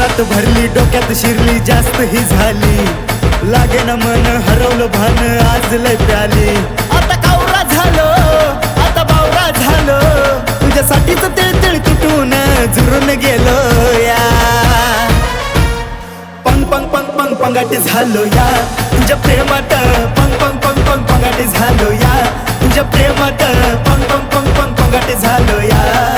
मनात भरली डोक्यात शिरली जास्त ही झाली. लागे ना मन हरवलं भान आज लय प्याली. आता कावरा झालो आता बावरा झालो. तुझ्यासाठीच तिळ तिळ तुटून झुरून गेलो या. पंग पंग पंग पंग पंगाटी झालो या. तुझ्या प्रेमात पंग पंग पंग पंग पंगाटी झालो या. तुझ्या प्रेमात पंग पंग पंग पंग पंगाटी झालो या.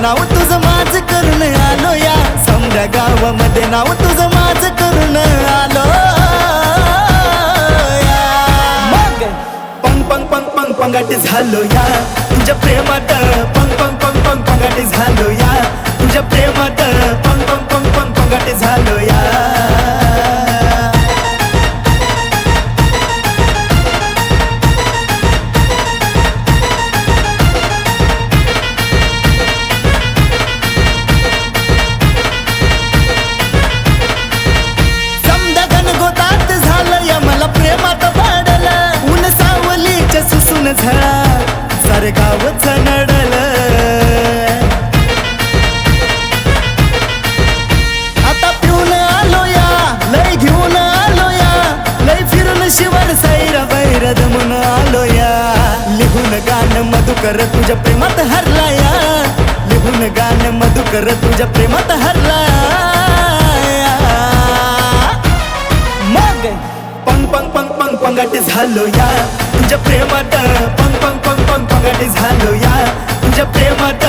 नाव तुझं माझ करून आलो या. समजा गावामध्ये नाव तुझं माझ करून आलो या. मग? पंग पंग पंग पंग पंगाटी झालो या. तुझ्या प्रेमात पंग पंग पंग पंग पंगाटी झालो या. गावच नडल. आता पिऊन आलो या लय घेऊन आलो या लय फिरून शिवर सैरा बैर दमून आलो या लिहून गाण मधुकर तुझ्या प्रेमात हरला या लिहून गाण मधुकर तुझ्या प्रेमात हरला मग पंग पंग पंग पंग पंगाटी झालो या तुझ्या प्रेमात पंग पंग झालो या. तुझ्या प्रेमात